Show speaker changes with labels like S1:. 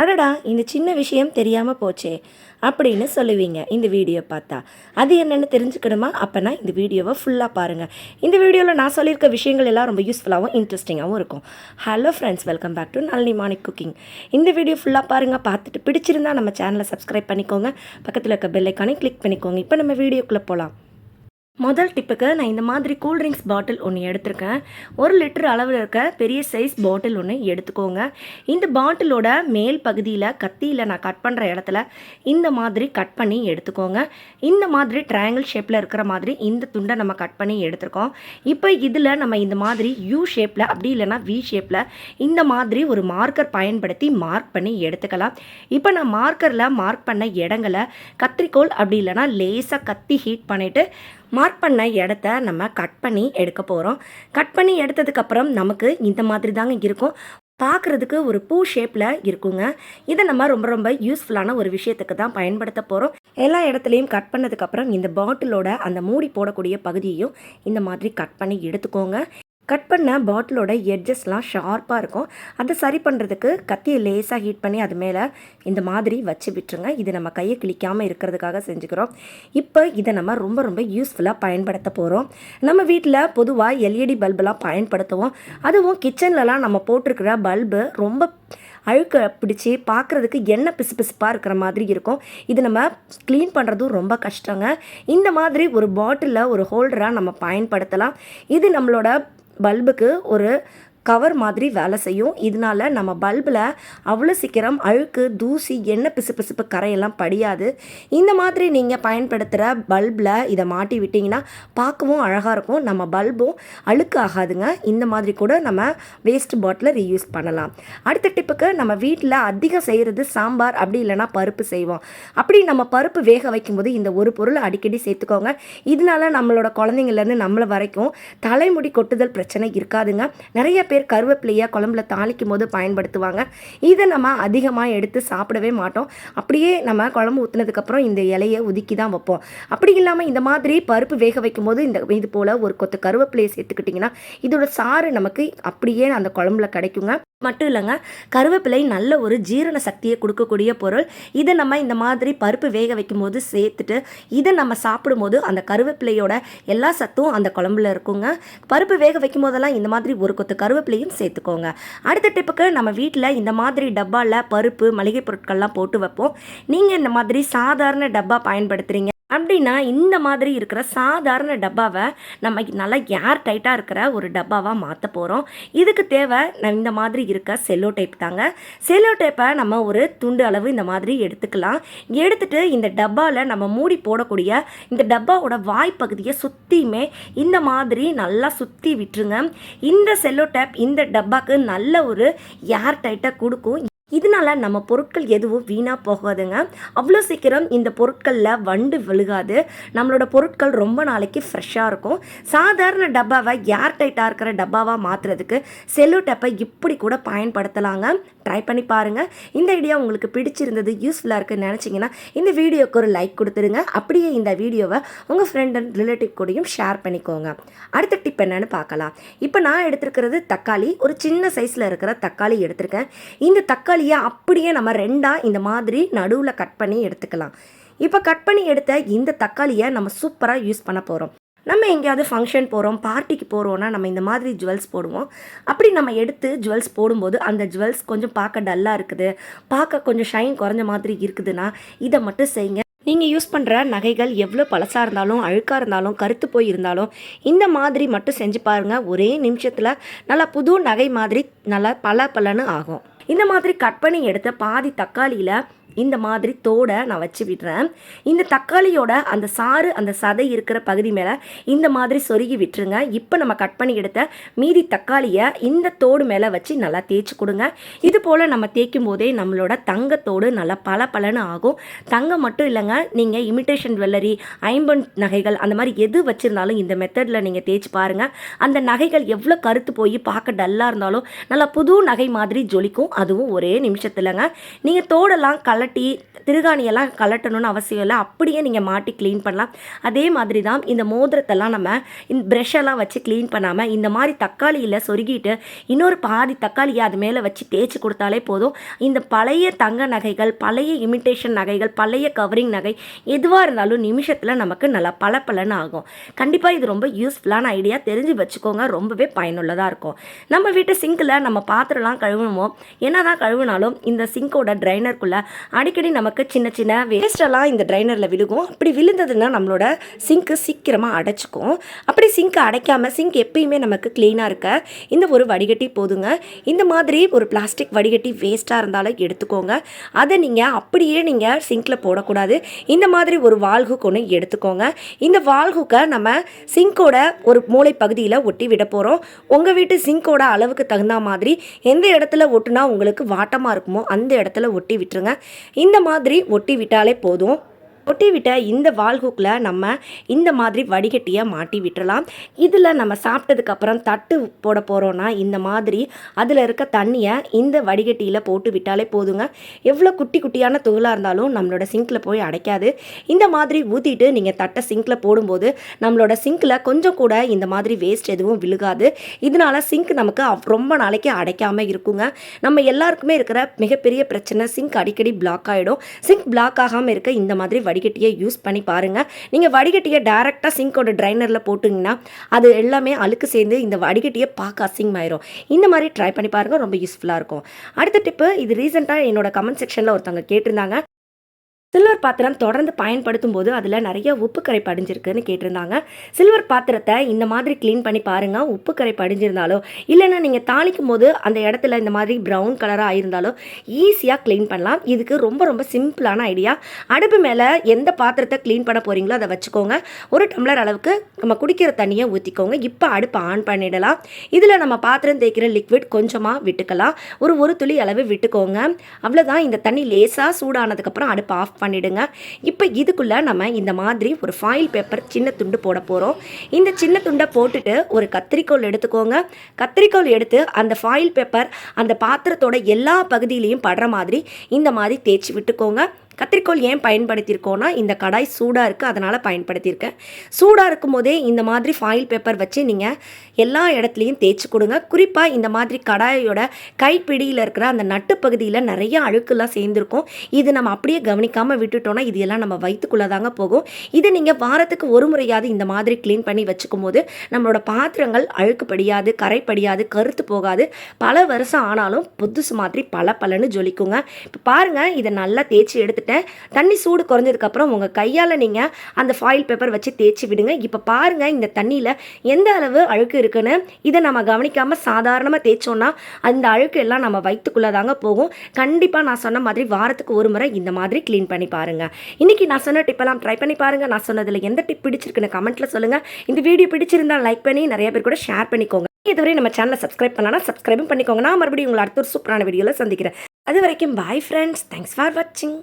S1: அடடா இந்த சின்ன விஷயம் தெரியாமல் போச்சே அப்படின்னு சொல்லுவீங்க. இந்த வீடியோ பார்த்தா. அது என்னென்னு தெரிஞ்சுக்கணுமா? அப்போனா இந்த வீடியோவை ஃபுல்லாக பாருங்கள் இந்த வீடியோவில் நான் சொல்லியிருக்க விஷயங்கள் எல்லாம் ரொம்ப யூஸ்ஃபுல்லாகவும் இன்ட்ரெஸ்டிங்காகவும் இருக்கும். Hello friends welcome back to Nalini morning cooking இந்த வீடியோ ஃபுல்லாக பாருங்கள் பார்த்துட்டு பிடிச்சிருந்தா நம்ம சேனலை சப்ஸ்கிரைப் பண்ணிக்கோங்க. பக்கத்தில் இருக்க பெல்லைக்கானே கிளிக் பண்ணிக்கோங்க. இப்போ நம்ம வீடியோக்குள்ளே போகலாம் முதல் டிப்புக்கு நான் இந்த மாதிரி கூல்ட்ரிங்க்ஸ் பாட்டில் ஒன்று எடுத்திருக்கேன். ஒரு லிட்டர் அளவில் இருக்க பெரிய சைஸ் பாட்டில் ஒன்று எடுத்துக்கோங்க. இந்த பாட்டிலோட மேல் பகுதியில் கத்தியில் நான் கட் பண்ணுற இடத்துல இந்த மாதிரி கட் பண்ணி எடுத்துக்கோங்க. இந்த மாதிரி ட்ரையாங்கிள் ஷேப்பில் இருக்கிற மாதிரி இந்த துண்டை நம்ம கட் பண்ணி எடுத்திருக்கோம். இப்போ இதில் நம்ம இந்த மாதிரி யூ ஷேப்பில் அப்படி இல்லைன்னா வி ஷேப்பில் இந்த மாதிரி ஒரு மார்க்கர் பயன்படுத்தி மார்க் பண்ணி எடுத்துக்கலாம். இப்போ நான் மார்க்கரில் மார்க் பண்ண இடங்களை கத்திரிக்கோல் அப்படி இல்லைன்னா லேசாக கத்தி ஹீட் பண்ணிவிட்டு மார்க் பண்ண இடத்த நம்ம கட் பண்ணி எடுக்க போகிறோம் கட் பண்ணி எடுத்ததுக்கப்புறம் நமக்கு இந்த மாதிரி தாங்க இருக்கும். பார்க்குறதுக்கு ஒரு பூ ஷேப்பில் இருக்குங்க. இதை நம்ம ரொம்ப ரொம்ப யூஸ்ஃபுல்லான ஒரு விஷயத்துக்கு தான் பயன்படுத்த போகிறோம் எல்லா இடத்துலையும் கட் பண்ணதுக்கப்புறம் இந்த பாட்டிலோட அந்த மூடி போடக்கூடிய பகுதியையும் இந்த மாதிரி கட் பண்ணி எடுத்துக்கோங்க. கட் பண்ண பாட்டிலோட எட்ஜஸ்லாம் ஷார்ப்பாக இருக்கும். அதை சரி பண்ணுறதுக்கு கத்தியை லேசாக ஹீட் பண்ணி அது மேலே இந்த மாதிரி வச்சு விட்டுருங்க. இது நம்ம கையை கிழிக்காமல் இருக்கிறதுக்காக செஞ்சுக்கிறோம். இப்போ இதை நம்ம ரொம்ப ரொம்ப யூஸ்ஃபுல்லாக பயன்படுத்த போகிறோம் நம்ம வீட்டில் பொதுவாக எல்இடி பல்பெலாம் பயன்படுத்துவோம். அதுவும் கிச்சன்லலாம் நம்ம போட்டிருக்கிற பல்பு ரொம்ப அழுக்க பிடிச்சி பார்க்குறதுக்கு எண்ணெய் பிசு பிசுப்பாக இருக்கிற மாதிரி இருக்கும். இது நம்ம க்ளீன் பண்ணுறதும் ரொம்ப கஷ்டங்க. இந்த மாதிரி ஒரு பாட்டிலில் ஒரு ஹோல்டராக நம்ம பயன்படுத்தலாம். இது நம்மளோட பல்புக்கு ஒரு கவர் மாதிரி வேலை செய்யும். இதனால நம்ம பல்பில் அவ்வளோ சீக்கிரம் அழுக்கு தூசி எண்ணெய் பிசு பிசுப்பு கரையெல்லாம் படியாது. இந்த மாதிரி நீங்கள் பயன்படுத்துகிற பல்பில் இதை மாட்டி விட்டிங்கன்னா பார்க்கவும் அழகாக இருக்கும். நம்ம பல்பும் அழுக்கு ஆகாதுங்க. இந்த மாதிரி கூட நம்ம வேஸ்ட் பாட்டிலை ரீயூஸ் பண்ணலாம். அடுத்த டிப்புக்கு நம்ம வீட்டில் அதிகம் செய்கிறது சாம்பார் அப்படி இல்லைன்னா பருப்பு செய்வோம். அப்படி நம்ம பருப்பு வேக வைக்கும்போது இந்த ஒரு பொருளை அடிக்கடி சேர்த்துக்கோங்க. இதனால நம்மளோட குழந்தைங்கள்லேருந்து நம்மளை வரைக்கும் தலைமுடி கொட்டுதல் பிரச்சனை இருக்காதுங்க. நிறைய பேர் கருவேப்பிலையை குழம்புல தாளிக்கும் போது பயன்படுத்துவாங்க. இதை நம்ம அதிகமாக எடுத்து சாப்பிடவே மாட்டோம். அப்படியே நம்ம குழம்பு ஊற்றுனதுக்கப்புறம் இந்த இலையை ஒதுக்கி தான் வைப்போம். அப்படி இல்லாமல் இந்த மாதிரி பருப்பு வேக வைக்கும் போது இந்த இது போல் ஒரு கொத்து கருவேப்பிலையை சேர்த்துக்கிட்டிங்கன்னா இதோட சாறு நமக்கு அப்படியே அந்த குழம்புல கிடைக்குங்க. மட்டும் இல்லைங்க கருவேப்பிலை நல்ல ஒரு ஜீரண சக்தியை கொடுக்கக்கூடிய பொருள். இதை நம்ம இந்த மாதிரி பருப்பு வேக வைக்கும்போது சேர்த்துட்டு இதை நம்ம சாப்பிடும்போது அந்த கருவேப்பிலையோட எல்லா சத்தும் அந்த குழம்புல இருக்குங்க. பருப்பு வேக வைக்கும் போதெல்லாம் இந்த மாதிரி ஒரு கொத்து கருவேப்பிலையும் சேர்த்துக்கோங்க. அடுத்த டிப்புக்கு நம்ம வீட்டில் இந்த மாதிரி டப்பாவில் பருப்பு மளிகை பொருட்கள்லாம் போட்டு வைப்போம். நீங்கள் இந்த மாதிரி சாதாரண டப்பா பயன்படுத்துகிறீங்க அப்படின்னா இந்த மாதிரி இருக்கிற சாதாரண டப்பாவை நம்ம நல்லா ஏர் டைட்டாக இருக்கிற ஒரு டப்பாவாக மாற்ற போகிறோம் இதுக்கு தேவை ந- இந்த மாதிரி இருக்க செல்லோ டைப் தாங்க. செல்லோ டேப்பை நம்ம ஒரு துண்டு அளவு இந்த மாதிரி எடுத்துக்கலாம். எடுத்துட்டு இந்த டப்பாவில் நம்ம மூடி போடக்கூடிய இந்த டப்பாவோட வாய்ப்பகுதியை சுற்றியுமே இந்த மாதிரி நல்லா சுற்றி விட்டுருங்க. இந்த செல்லோ டேப் இந்த டப்பாக்கு நல்ல ஒரு ஏர் டைட்டாக கொடுக்கும். இதனால நம்ம பொருட்கள் எதுவும் வீணாக போகாதுங்க. அவ்வளோ சீக்கிரம் இந்த பொருட்களில் வண்டு விழுகாது. நம்மளோட பொருட்கள் ரொம்ப நாளைக்கு ஃப்ரெஷ்ஷாக இருக்கும். சாதாரண டப்பாவை ஏர் டைட்டாக இருக்கிற டப்பாவாக மாற்றுறதுக்கு செல்லோ டப்பை இப்படி கூட பயன்படுத்தலாங்க. ட்ரை பண்ணி பாருங்கள் இந்த ஐடியா உங்களுக்கு பிடிச்சிருந்தது யூஸ்ஃபுல்லாக இருக்குன்னு நினச்சிங்கன்னா இந்த வீடியோக்கு ஒரு லைக் கொடுத்துருங்க அப்படியே இந்த வீடியோவை உங்கள் ஃப்ரெண்ட் அண்ட் ரிலேட்டிவ் கூடயும் ஷேர் பண்ணிக்கோங்க. அடுத்த டிப் என்னன்னு பார்க்கலாம். இப்போ நான் எடுத்திருக்கிறது தக்காளி. ஒரு சின்ன சைஸில் இருக்கிற தக்காளி எடுத்திருக்கேன். இந்த தக்காளி தக்காளியை அப்படியே நம்ம ரெண்டாக இந்த மாதிரி நடுவில் கட் பண்ணி எடுத்துக்கலாம். இப்போ கட் பண்ணி எடுத்த இந்த தக்காளியை நம்ம சூப்பராக யூஸ் பண்ண போகிறோம் நம்ம எங்கேயாவது ஃபங்க்ஷன் போகிறோம் பார்ட்டிக்கு போகிறோன்னா நம்ம இந்த மாதிரி ஜுவல்ஸ் போடுவோம். அப்படி நம்ம எடுத்து ஜுவல்ஸ் போடும்போது அந்த ஜுவல்ஸ் கொஞ்சம் பார்க்க டல்லாக இருக்குது. பார்க்க கொஞ்சம் ஷைன் குறைஞ்ச மாதிரி இருக்குதுன்னா இதை மட்டும் செய்யுங்க. நீங்கள் யூஸ் பண்ணுற நகைகள் எவ்வளோ பழசாக இருந்தாலும் அழுக்காக இருந்தாலும் கருத்து போய் இருந்தாலும் இந்த மாதிரி மட்டும் செஞ்சு பாருங்கள் ஒரே நிமிஷத்தில் நல்லா புது நகை மாதிரி நல்லா பல பலன்னு ஆகும். இந்த மாதிரி கட் பண்ணி எடுத்த பாதி தக்காளியில் இந்த மாதிரி தோடை நான் வச்சு விடுறேன். இந்த தக்காளியோட அந்த சாறு அந்த சதை இருக்கிற பகுதி மேலே இந்த மாதிரி சொருகி விட்டுருங்க. இப்போ நம்ம கட் பண்ணி எடுத்த மீதி தக்காளியை இந்த தோடு மேலே வச்சு நல்லா தேய்ச்சி கொடுங்க. இது போல் நம்ம தேய்க்கும் போதே நம்மளோட தங்கத்தோடு நல்லா பல பலன்னு ஆகும். தங்கம் மட்டும் இல்லைங்க நீங்கள் இமிட்டேஷன் ஜுவல்லரி ஐம்பன் நகைகள் அந்த மாதிரி எது வச்சுருந்தாலும் இந்த மெத்தடில் நீங்கள் தேய்ச்சி பாருங்கள் அந்த நகைகள் எவ்வளோ கருத்து போய் பார்க்க டல்லாக இருந்தாலும் நல்லா புது நகை மாதிரி ஜொலிக்கும். அதுவும் ஒரே நிமிஷத்துலங்க. நீங்கள் தோடெல்லாம் கல கலட்டி திருகாணியெல்லாம் கலட்டணும்னு அவசியம் இல்லை. அப்படியே நீங்கள் மாட்டி க்ளீன் பண்ணலாம். அதே மாதிரி தான் இந்த மோதிரத்தெல்லாம் நம்ம இந்த ப்ரெஷ்ஷெல்லாம் வச்சு க்ளீன் பண்ணாமல் இந்த மாதிரி தக்காளியில் சொருகிட்டு இன்னொரு பாதி தக்காளியை அது மேலே வச்சு தேய்ச்சி கொடுத்தாலே போதும். இந்த பழைய தங்க நகைகள் பழைய இமிட்டேஷன் நகைகள் பழைய கவரிங் நகை எதுவாக இருந்தாலும் நிமிஷத்தில் நமக்கு நல்லா பளபளன்னு ஆகும். கண்டிப்பாக இது ரொம்ப யூஸ்ஃபுல்லான ஐடியா தெரிஞ்சு வச்சுக்கோங்க. ரொம்பவே பயனுள்ளதாக இருக்கும். நம்ம வீட்டு சிங்கில் நம்ம பாத்திரம்லாம் கழுவுமோ என்ன தான் கழுவினாலும் இந்த சிங்கோட ட்ரைனருக்குள்ளே அடிக்கடி நமக்கு சின்ன சின்ன வேஸ்டெல்லாம் இந்த ட்ரைனரில் விழுகும். அப்படி விழுந்ததுன்னா நம்மளோட சிங்க்கு சீக்கிரமாக அடைச்சிக்கும். அப்படி சிங்க்கு அடைக்காமல் சிங்க் எப்பயுமே நமக்கு க்ளீனாக இருக்க இந்த ஒரு வடிகட்டி போதுங்க. இந்த மாதிரி ஒரு பிளாஸ்டிக் வடிகட்டி வேஸ்ட்டாக இருந்தாலும் எடுத்துக்கோங்க. அதை நீங்கள் அப்படியே நீங்கள் சிங்கில் போடக்கூடாது. இந்த மாதிரி ஒரு வால்ஹுக் ஒன்று எடுத்துக்கோங்க. இந்த வால்ஹுக்கை நம்ம சிங்கோட ஒரு மூளை பகுதியில் ஒட்டி விட போகிறோம் உங்கள் வீட்டு சிங்கோட அளவுக்கு தகுந்த மாதிரி எந்த இடத்துல ஒட்டுனா உங்களுக்கு வாட்டமாக இருக்குமோ அந்த இடத்துல ஒட்டி விட்டுருங்க. இந்த மாதிரி ஒட்டி விட்டாலே போதும். ஒட்டி விட்ட இந்த வால்குக்கில் நம்ம இந்த மாதிரி வடிகட்டியை மாட்டி விட்டுறலாம். இதில் நம்ம சாப்பிட்டதுக்கப்புறம் தட்டு போட போகிறோன்னா இந்த மாதிரி அதில் இருக்க தண்ணியை இந்த வடிகட்டியில் போட்டு விட்டாலே போதுங்க. எவ்வளோ குட்டி குட்டியான துகளாக இருந்தாலும் நம்மளோட சிங்கில் போய் அடைக்காது. இந்த மாதிரி ஊற்றிட்டு நீங்கள் தட்டை சிங்கில் போடும்போது நம்மளோட சிங்கில் கொஞ்சம் கூட இந்த மாதிரி வேஸ்ட் எதுவும் விழுகாது. இதனால சிங்க் நமக்கு ரொம்ப நாளைக்கு அடைக்காமல் இருக்குங்க. நம்ம எல்லாருக்குமே இருக்கிற மிகப்பெரிய பிரச்சனை சிங்க் அடிக்கடி பிளாக் ஆகிடும் சிங்க் பிளாக் ஆகாமல் இருக்க இந்த மாதிரி வடிகட்டியை யூஸ் பண்ணி பாருங்கள் நீங்கள் வடிகட்டியை டேரெக்டாக சிங்கோட ட்ரைனரில் போட்டிங்கன்னா அது எல்லாமே அழுக்கு சேர்ந்து இந்த வடிகட்டியை பார்க்க அசிங்கமாயிரும். இந்த மாதிரி ட்ரை பண்ணி பாருங்கள் ரொம்ப யூஸ்ஃபுல்லாக இருக்கும். அடுத்த டிப்பு இது ரீசெண்டாக என்னோட கமெண்ட் செக்ஷனில் ஒருத்தவங்க கேட்டிருந்தாங்க. சில்வர் பாத்திரம் தொடர்ந்து பயன்படுத்தும் போது அதில் நிறைய உப்பு கரை படிஞ்சிருக்குன்னு கேட்டிருந்தாங்க. சில்வர் பாத்திரத்தை இந்த மாதிரி க்ளீன் பண்ணி பாருங்கள் உப்பு கரை படிஞ்சிருந்தாலோ இல்லைன்னா நீங்கள் தாளிக்கும் போது அந்த இடத்துல இந்த மாதிரி ப்ரௌன் கலராக ஆயிருந்தாலோ ஈஸியாக க்ளீன் பண்ணலாம். இதுக்கு ரொம்ப ரொம்ப சிம்பிளான ஐடியா அடுப்பு மேலே எந்த பாத்திரத்தை க்ளீன் பண்ண போகிறீங்களோ அதை வச்சுக்கோங்க. ஒரு டம்ளர் அளவுக்கு நம்ம குடிக்கிற தண்ணியை ஊற்றிக்கோங்க இப்போ அடுப்பை ஆன் பண்ணிடலாம். இதில் நம்ம பாத்திரம் தேய்க்கிற லிக்விட் கொஞ்சமாக விட்டுக்கலாம். ஒரு ஒரு துளி அளவு விட்டுக்கோங்க. அவ்வளோதான் இந்த தண்ணி லேசாக சூடானதுக்கப்புறம் அடுப்பு ஆஃப் பண்ணிடுங்க. இப்போ இதுக்குள்ளே நம்ம இந்த மாதிரி ஒரு ஃபாயில் பேப்பர் சின்ன துண்டு போட போகிறோம் இந்த சின்ன துண்டை போட்டுட்டு ஒரு கத்திரிக்கோல் எடுத்துக்கோங்க. கத்திரிக்கோல் எடுத்து அந்த ஃபாயில் பேப்பர் அந்த பாத்திரத்தோட எல்லா பகுதியிலையும் படுற மாதிரி இந்த மாதிரி தேய்ச்சி விட்டுக்கோங்க. கத்திரிக்கோள் ஏன் பயன்படுத்தியிருக்கோன்னா இந்த கடாய் சூடாக இருக்குது அதனால் பயன்படுத்தியிருக்கேன். சூடாக இருக்கும் போதே இந்த மாதிரி ஃபாயில் பேப்பர் வச்சு நீங்கள் எல்லா இடத்துலையும் தேய்ச்சி கொடுங்க. குறிப்பாக இந்த மாதிரி கடாயோட கைப்பிடியில் இருக்கிற அந்த நட்டு பகுதியில் நிறைய அழுக்கெல்லாம் சேர்ந்துருக்கும். இது நம்ம அப்படியே கவனிக்காமல் விட்டுட்டோம்னா இது எல்லாம் நம்ம வயிற்றுக்குள்ளே தாங்க போகும். இது நீங்கள் வாரத்துக்கு ஒரு முறையாவது இந்த மாதிரி க்ளீன் பண்ணி வச்சுக்கும் போது நம்மளோட பாத்திரங்கள் அழுக்கு படியாது கரை படியாது கருத்து போகாது. பல வருஷம் ஆனாலும் புதுசு மாதிரி பல பலன்னு ஜொலிக்குங்க. இப்போ பாருங்கள் இதை நல்லா தேய்ச்சி எடுத்து எடுத்துட்டேன் தண்ணி சூடு குறைஞ்சதுக்கப்புறம் உங்கள் கையால் நீங்கள் அந்த ஃபாயில் பேப்பர் வச்சு தேய்ச்சி விடுங்க. இப்போ பாருங்கள் இந்த தண்ணியில் எந்த அளவு அழுக்கு இருக்குன்னு. இதை நம்ம கவனிக்காமல் சாதாரணமாக தேய்ச்சோன்னா அந்த அழுக்கு எல்லாம் நம்ம வயிற்றுக்குள்ளே தாங்க போகும். கண்டிப்பாக நான் சொன்ன மாதிரி வாரத்துக்கு ஒரு முறை இந்த மாதிரி க்ளீன் பண்ணி பாருங்கள் இன்றைக்கி நான் சொன்ன டிப்பெல்லாம் ட்ரை பண்ணி பாருங்கள் நான் சொன்னதில் எந்த டிப் பிடிச்சிருக்குன்னு கமெண்ட்டில் சொல்லுங்கள் இந்த வீடியோ பிடிச்சிருந்தா லைக் பண்ணி நிறைய பேர் கூட ஷேர் பண்ணிக்கோங்க. இதுவரை நம்ம சேனலை சப்ஸ்கிரைப் பண்ணலாம் சப்ஸ்கிரைபும் பண்ணிக்கோங்க. நான் மறுபடியும் உங்களை அடுத்த ஒரு சூப்பரான வீடியோவில் சந்திக்கிறேன். அது வரைக்கும் பாய் ஃப்ரெண்ட்ஸ் தேங்க்ஸ் ஃபார் வாட்சிங்